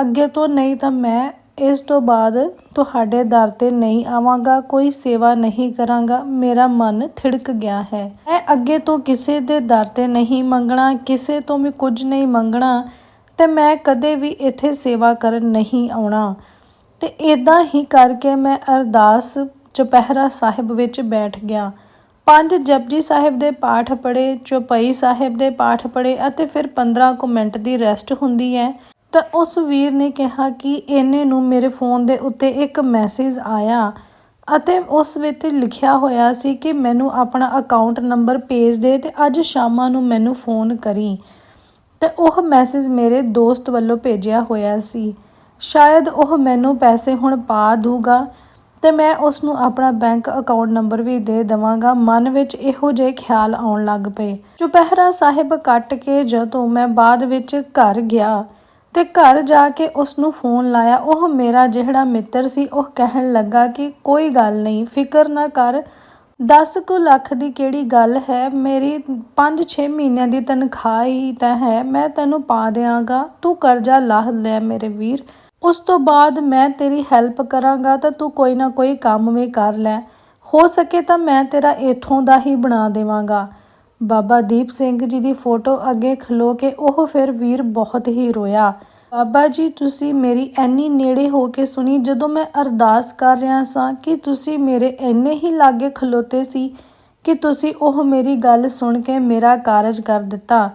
ਅੱਗੇ ਤੋਂ ਨਹੀਂ ਤਾਂ ਮੈਂ ਇਸ ਤੋਂ ਬਾਅਦ ਤੁਹਾਡੇ ਦਰ ਤੇ ਨਹੀਂ ਆਵਾਂਗਾ। ਕੋਈ ਸੇਵਾ ਨਹੀਂ ਕਰਾਂਗਾ। ਮੇਰਾ ਮਨ ਥਿੜਕ ਗਿਆ ਹੈ। ਮੈਂ ਅੱਗੇ ਤੋਂ ਕਿਸੇ ਦੇ ਦਰ ਤੇ ਨਹੀਂ ਮੰਗਣਾ, ਕਿਸੇ ਤੋਂ ਵੀ ਕੁਝ ਨਹੀਂ ਮੰਗਣਾ ਤੇ ਮੈਂ ਕਦੇ ਵੀ ਇੱਥੇ ਸੇਵਾ ਕਰਨ ਨਹੀਂ ਆਉਣਾ। ਤੇ ਇਦਾਂ ਹੀ ਕਰਕੇ ਮੈਂ ਅਰਦਾਸ ਚੁਪਹਿਰਾ ਸਾਹਿਬ ਵਿੱਚ ਬੈਠ ਗਿਆ। ਪੰਜ ਜਪਜੀ ਸਾਹਿਬ ਦੇ ਪਾਠ ਪੜ੍ਹੇ, ਚੌਪਈ ਸਾਹਿਬ ਦੇ ਪਾਠ ਪੜ੍ਹੇ ਅਤੇ ਫਿਰ 15 ਕੁ ਮਿੰਟ ਦੀ ਰੈਸਟ ਹੁੰਦੀ ਹੈ। ਤਾਂ ਉਸ ਵੀਰ ਨੇ ਕਿਹਾ ਕਿ ਇਹਨੇ ਨੂੰ ਮੇਰੇ ਫੋਨ ਦੇ ਉੱਤੇ ਇੱਕ ਮੈਸੇਜ ਆਇਆ ਅਤੇ ਉਸ ਵਿੱਚ ਲਿਖਿਆ ਹੋਇਆ ਸੀ ਕਿ ਮੈਨੂੰ ਆਪਣਾ ਅਕਾਊਂਟ ਨੰਬਰ ਭੇਜ ਦੇ ਤੇ ਅੱਜ ਸ਼ਾਮਾਂ ਨੂੰ ਮੈਨੂੰ ਫੋਨ ਕਰੀ। ਤੇ ਉਹ ਮੈਸੇਜ ਮੇਰੇ ਦੋਸਤ ਵੱਲੋਂ ਭੇਜਿਆ ਹੋਇਆ ਸੀ। ਸ਼ਾਇਦ ਉਹ ਮੈਨੂੰ ਪੈਸੇ ਹੁਣ ਪਾ ਦੂਗਾ ਤੇ ਮੈਂ ਉਸ ਨੂੰ ਆਪਣਾ ਬੈਂਕ ਅਕਾਊਂਟ ਨੰਬਰ ਵੀ ਦੇ ਦਵਾਂਗਾ। ਮਨ ਵਿੱਚ ਇਹੋ ਜਿਹੇ ਖਿਆਲ ਆਉਣ ਲੱਗ ਪਏ। ਚੁਪਹਿਰਾ ਸਾਹਿਬ ਕੱਟ ਕੇ ਜਦੋਂ ਮੈਂ ਬਾਅਦ ਵਿੱਚ ਘਰ ਗਿਆ ਤੇ ਘਰ ਜਾ ਕੇ ਉਸ ਨੂੰ ਫੋਨ ਲਾਇਆ, ਉਹ ਮੇਰਾ ਜਿਹੜਾ ਮਿੱਤਰ ਸੀ, ਉਹ ਕਹਿਣ ਲੱਗਾ ਕਿ ਕੋਈ ਗੱਲ ਨਹੀਂ, ਫਿਕਰ ਨਾ ਕਰ। 10 ਕੁ ਲੱਖ ਦੀ ਕਿਹੜੀ ਗੱਲ ਹੈ? ਮੇਰੀ 5-6 ਮਹੀਨਿਆਂ ਦੀ ਤਨਖਾਹ ਹੀ ਤਾਂ ਹੈ, ਮੈਂ ਤੈਨੂੰ ਪਾ ਦਿਆਂਗਾ। ਤੂੰ ਕਰਜ਼ਾ ਲਾਹ ਲੈ ਮੇਰੇ ਵੀਰ। ਉਸ ਤੋਂ ਬਾਅਦ ਮੈਂ ਤੇਰੀ ਹੈਲਪ ਕਰਾਂਗਾ ਤਾਂ ਤੂੰ ਕੋਈ ਨਾ ਕੋਈ ਕੰਮ ਵੀ ਕਰ ਲੈ। ਹੋ ਸਕੇ ਤਾਂ ਮੈਂ ਤੇਰਾ ਇਥੋਂ ਦਾ ਹੀ ਬਣਾ ਦੇਵਾਂਗਾ। ਬਾਬਾ ਦੀਪ ਸਿੰਘ ਜੀ ਦੀ ਫੋਟੋ ਅੱਗੇ ਖਲੋ ਕੇ ਉਹ ਫਿਰ ਵੀਰ ਬਹੁਤ ਹੀ ਰੋਇਆ। ਬਾਬਾ ਜੀ, ਤੁਸੀਂ ਮੇਰੀ ਐਨੀ ਨੇੜੇ ਹੋ ਕੇ ਸੁਣੀ, ਜਦੋਂ ਮੈਂ ਅਰਦਾਸ ਕਰ ਰਿਹਾ ਸਾਂ ਕਿ ਤੁਸੀਂ ਮੇਰੇ ਐਨੇ ਹੀ ਲਾਗੇ ਖਲੋਤੇ ਸੀ ਕਿ ਤੁਸੀਂ ਉਹ ਮੇਰੀ ਗੱਲ ਸੁਣ ਕੇ ਮੇਰਾ ਕਾਰਜ ਕਰ ਦਿੱਤਾ।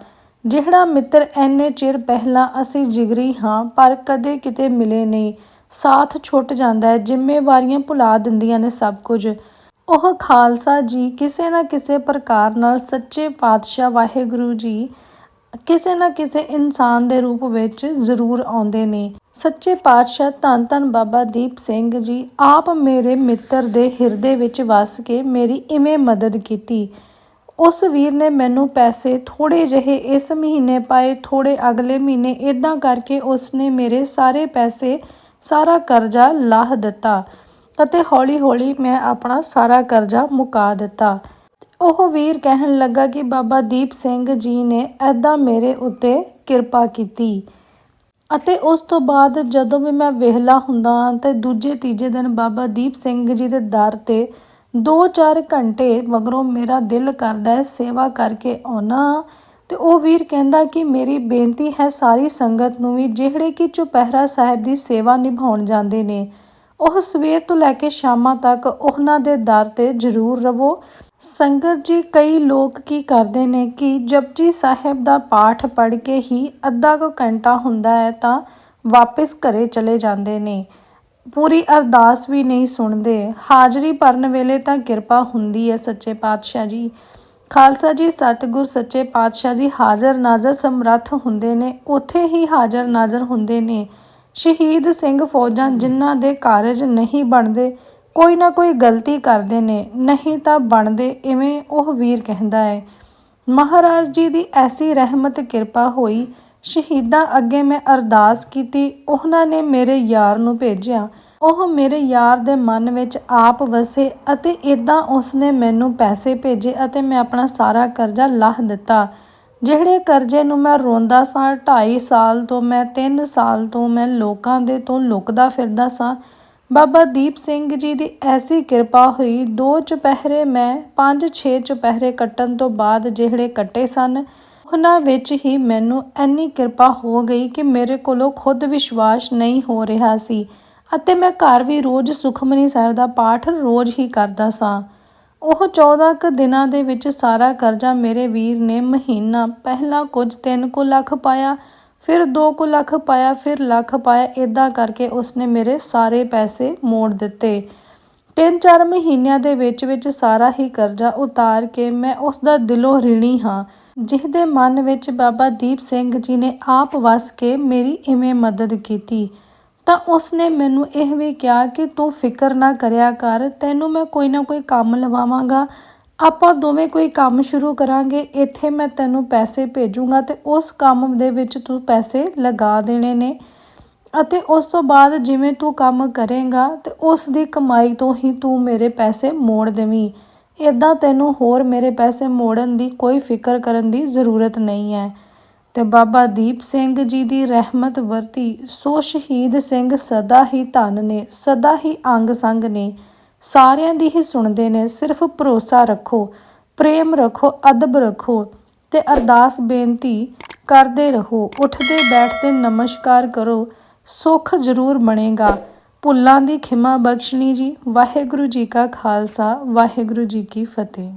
ਜਿਹੜਾ ਮਿੱਤਰ ਐਨੇ ਚਿਰ ਪਹਿਲਾਂ ਅਸੀਂ ਜਿਗਰੀ ਹਾਂ, ਪਰ ਕਦੇ ਕਿਤੇ ਮਿਲੇ ਨਹੀਂ। ਸਾਥ ਛੁੱਟ ਜਾਂਦਾ ਹੈ, ਜ਼ਿੰਮੇਵਾਰੀਆਂ ਭੁਲਾ ਦਿੰਦੀਆਂ ਨੇ ਸਭ ਕੁਝ। ਉਹ ਖਾਲਸਾ ਜੀ ਕਿਸੇ ਨਾ ਕਿਸੇ ਪ੍ਰਕਾਰ ਨਾਲ ਸੱਚੇ ਪਾਤਸ਼ਾਹ ਵਾਹਿਗੁਰੂ ਜੀ ਕਿਸੇ ਨਾ ਕਿਸੇ ਇਨਸਾਨ ਦੇ ਰੂਪ ਵਿੱਚ ਜ਼ਰੂਰ ਆਉਂਦੇ ਨੇ। ਸੱਚੇ ਪਾਤਸ਼ਾਹ ਧੰਨ ਧੰਨ ਬਾਬਾ ਦੀਪ ਸਿੰਘ ਜੀ, ਆਪ ਮੇਰੇ ਮਿੱਤਰ ਦੇ ਹਿਰਦੇ ਵਿੱਚ ਵਸ ਕੇ ਮੇਰੀ ਇਵੇਂ ਮਦਦ ਕੀਤੀ। ਉਸ ਵੀਰ ਨੇ ਮੈਨੂੰ ਪੈਸੇ ਥੋੜੇ ਜਿਹੇ ਇਸ ਮਹੀਨੇ ਪਾਏ ਥੋੜੇ ਅਗਲੇ ਮਹੀਨੇ ਇਦਾਂ ਕਰਕੇ ਉਸਨੇ ਮੇਰੇ ਸਾਰੇ ਪੈਸੇ ਸਾਰਾ ਕਰਜ਼ਾ ਲਾਹ ਦਿੱਤਾ ਅਤੇ ਹੌਲੀ-ਹੌਲੀ ਮੈਂ ਆਪਣਾ ਸਾਰਾ ਕਰਜ਼ਾ ਮੁਕਾ ਦਿੱਤਾ। ਉਹ ਵੀਰ ਕਹਿਣ ਲੱਗਾ ਕਿ ਬਾਬਾ ਦੀਪ ਸਿੰਘ ਜੀ ਨੇ ਐਦਾਂ ਮੇਰੇ ਉੱਤੇ ਕਿਰਪਾ ਕੀਤੀ ਅਤੇ ਉਸ ਤੋਂ ਬਾਅਦ ਜਦੋਂ ਵੀ ਮੈਂ ਵਿਹਲਾ ਹੁੰਦਾ ਹਾਂ ਤੇ ਦੂਜੇ ਤੀਜੇ ਦਿਨ ਬਾਬਾ ਦੀਪ ਸਿੰਘ ਜੀ ਦੇ ਦਰ ਤੇ 2-4 ਘੰਟੇ ਮਗਰੋਂ ਮੇਰਾ ਦਿਲ ਕਰਦਾ ਹੈ ਸੇਵਾ ਕਰਕੇ ਆਉਣਾ। ਤੇ ਉਹ ਵੀਰ ਕਹਿੰਦਾ ਕਿ ਮੇਰੀ ਬੇਨਤੀ ਹੈ ਸਾਰੀ ਸੰਗਤ ਨੂੰ ਵੀ ਜਿਹੜੇ ਕਿ ਚੁਪਹਿਰਾ ਸਾਹਿਬ ਦੀ ਸੇਵਾ ਨਿਭਾਉਣ ਜਾਂਦੇ ਨੇ, ਉਹ ਸਵੇਰ ਤੋਂ ਲੈ ਕੇ ਸ਼ਾਮਾਂ ਤੱਕ ਉਹਨਾਂ ਦੇ ਦਰ ਤੇ ਜ਼ਰੂਰ ਰਵੋ। ਸੰਗਤ ਜੀ, ਕਈ ਲੋਕ ਕੀ ਕਰਦੇ ਨੇ ਕਿ ਜਪਜੀ ਸਾਹਿਬ ਦਾ ਪਾਠ ਪੜ੍ਹ ਕੇ ਹੀ ਅੱਧਾ ਕੁ ਘੰਟਾ ਹੁੰਦਾ ਹੈ ਤਾਂ ਵਾਪਸ ਘਰੇ ਚਲੇ ਜਾਂਦੇ ਨੇ। ਪੂਰੀ ਅਰਦਾਸ ਵੀ ਨਹੀਂ ਸੁਣਦੇ। ਹਾਜ਼ਰੀ ਭਰਨ ਵੇਲੇ ਤਾਂ ਕਿਰਪਾ ਹੁੰਦੀ ਹੈ ਸੱਚੇ ਪਾਤਸ਼ਾਹ ਜੀ। ਖਾਲਸਾ ਜੀ, ਸਤਿਗੁਰ, ਸੱਚੇ ਪਾਤਸ਼ਾਹ ਜੀ ਹਾਜ਼ਰ ਨਾਜ਼ਰ ਸਮਰੱਥ ਹੁੰਦੇ ਨੇ। ਉੱਥੇ ਹੀ ਹਾਜ਼ਰ ਨਾਜ਼ਰ ਹੁੰਦੇ ਨੇ। ਸ਼ਹੀਦ ਸਿੰਘ ਫੌਜਾਂ ਜਿਨ੍ਹਾਂ ਦੇ ਕਾਰਜ ਨਹੀਂ ਬਣਦੇ, ਕੋਈ ਨਾ ਕੋਈ ਗਲਤੀ ਕਰਦੇ ਨੇ। ਨਹੀਂ ਤਾਂ ਬਣਦੇ ਇਵੇਂ ਉਹ ਵੀਰ ਕਹਿੰਦਾ ਹੈ। ਮਹਾਰਾਜ ਜੀ ਦੀ ਐਸੀ ਰਹਿਮਤ ਕਿਰਪਾ ਹੋਈ ਸ਼ਹੀਦਾਂ ਅੱਗੇ ਮੈਂ ਅਰਦਾਸ ਕੀਤੀ, ਉਹਨਾਂ ਨੇ ਮੇਰੇ ਯਾਰ ਨੂੰ ਭੇਜਿਆ। ਉਹ ਮੇਰੇ ਯਾਰ ਦੇ ਮਨ ਵਿੱਚ ਆਪ ਵਸੇ ਅਤੇ ਇਦਾਂ ਉਸਨੇ ਮੈਨੂੰ ਪੈਸੇ ਭੇਜੇ ਅਤੇ ਮੈਂ ਆਪਣਾ ਸਾਰਾ ਕਰਜ਼ਾ ਲਾਹ ਦਿੱਤਾ। ਜਿਹੜੇ ਕਰਜ਼ੇ ਨੂੰ ਮੈਂ ਰੋਂਦਾ ਸਾਂ 2.5 ਸਾਲ ਤੋਂ ਮੈਂ 3 ਸਾਲ ਤੋਂ ਮੈਂ ਲੋਕਾਂ ਦੇ ਤੋਂ ਲੁਕਦਾ ਫਿਰਦਾ ਸਾਂ। ਬਾਬਾ ਦੀਪ ਸਿੰਘ ਜੀ ਦੀ ਐਸੀ ਕਿਰਪਾ ਹੋਈ, ਦੋ ਚੁਪਹਿਰੇ ਮੈਂ 5-6 ਚੁਪਹਿਰੇ ਕੱਟਣ ਤੋਂ ਬਾਅਦ ਜਿਹੜੇ ਕੱਟੇ ਸਨ ਉਹਨਾਂ ਵਿੱਚ ਹੀ ਮੈਨੂੰ ਇੰਨੀ ਕਿਰਪਾ ਹੋ ਗਈ ਕਿ ਮੇਰੇ ਕੋਲੋਂ ਖੁਦ ਵਿਸ਼ਵਾਸ ਨਹੀਂ ਹੋ ਰਿਹਾ ਸੀ ਅਤੇ ਮੈਂ ਘਰ ਵੀ ਰੋਜ਼ ਸੁਖਮਨੀ ਸਾਹਿਬ ਦਾ ਪਾਠ ਰੋਜ਼ ਹੀ ਕਰਦਾ ਸਾਂ। ਉਹ 14 ਕੁ ਦਿਨਾਂ ਦੇ ਵਿੱਚ ਸਾਰਾ ਕਰਜ਼ਾ ਮੇਰੇ ਵੀਰ ਨੇ ਮਹੀਨਾ ਪਹਿਲਾਂ ਕੁਝ 3 ਕੁ ਲੱਖ ਪਾਇਆ, ਫਿਰ 2 ਕੁ ਲੱਖ ਪਾਇਆ, ਫਿਰ ਲੱਖ ਪਾਇਆ ਇਦਾਂ ਕਰਕੇ ਉਸਨੇ ਮੇਰੇ ਸਾਰੇ ਪੈਸੇ ਮੋੜ ਦਿੱਤੇ। ਤਿੰਨ ਚਾਰ ਮਹੀਨਿਆਂ ਦੇ ਵਿੱਚ ਵਿੱਚ ਸਾਰਾ ਹੀ ਕਰਜ਼ਾ ਉਤਾਰ ਕੇ ਮੈਂ ਉਸ ਦਾ ਦਿਲੋਂ ਰਿਣੀ ਹਾਂ। ਜਿਹਦੇ ਮਨ ਵਿੱਚ ਬਾਬਾ ਦੀਪ ਸਿੰਘ ਜੀ ਨੇ ਆਪ ਵਸ ਕੇ ਮੇਰੀ ਇਵੇਂ ਮਦਦ ਕੀਤੀ, ਤਾਂ ਉਸਨੇ ਮੈਨੂੰ ਇਹ ਵੀ ਕਿਹਾ ਕਿ ਤੂੰ ਫਿਕਰ ਨਾ ਕਰਿਆ ਕਰ, ਤੈਨੂੰ ਮੈਂ ਕੋਈ ਨਾ ਕੋਈ ਕੰਮ ਲਵਾਵਾਂਗਾ। ਆਪਾਂ ਦੋਵੇਂ ਕੋਈ ਕੰਮ ਸ਼ੁਰੂ ਕਰਾਂਗੇ, ਇੱਥੇ ਮੈਂ ਤੈਨੂੰ ਪੈਸੇ ਭੇਜੂੰਗਾ ਤੇ ਉਸ ਕੰਮ ਦੇ ਵਿੱਚ ਤੂੰ ਪੈਸੇ ਲਗਾ ਦੇਣੇ ਨੇ। ਅਤੇ ਉਸ ਤੋਂ ਬਾਅਦ ਜਿਵੇਂ ਤੂੰ ਕੰਮ ਕਰੇਂਗਾ ਤੇ ਉਸ ਦੀ ਕਮਾਈ ਤੋਂ ਹੀ ਤੂੰ ਮੇਰੇ ਪੈਸੇ ਮੋੜ ਦੇਵੀਂ। ਇੱਦਾਂ ਤੈਨੂੰ ਹੋਰ ਮੇਰੇ ਪੈਸੇ ਮੋੜਨ ਦੀ ਕੋਈ ਫਿਕਰ ਕਰਨ ਦੀ ਜ਼ਰੂਰਤ ਨਹੀਂ ਹੈ। ਤੇ ਬਾਬਾ ਦੀਪ ਸਿੰਘ ਜੀ ਦੀ ਰਹਿਮਤ ਵਰਤੀ ਸੋ ਸ਼ਹੀਦ ਸਿੰਘ ਸਦਾ ਹੀ ਧਨ ਨੇ, ਸਦਾ ਹੀ ਅੰਗ ਸੰਗ ਨੇ। ਸਾਰਿਆਂ ਦੀ ਹੀ ਸੁਣਦੇ ਨੇ, ਸਿਰਫ ਭਰੋਸਾ ਰੱਖੋ, ਪ੍ਰੇਮ ਰੱਖੋ, ਅਦਬ ਰੱਖੋ ਤੇ ਅਰਦਾਸ ਬੇਨਤੀ ਕਰਦੇ ਰਹੋ। ਉੱਠਦੇ ਬੈਠਦੇ ਨਮਸਕਾਰ ਕਰੋ, ਸੁੱਖ ਜ਼ਰੂਰ ਬਣੇਗਾ। ਭੁੱਲਾਂ ਦੀ ਖਿਮਾ ਬਖਸ਼ਣੀ ਜੀ। ਵਾਹਿਗੁਰੂ ਜੀ ਕਾ ਖਾਲਸਾ ਵਾਹਿਗੁਰੂ ਜੀ ਕੀ ਫਤਿਹ।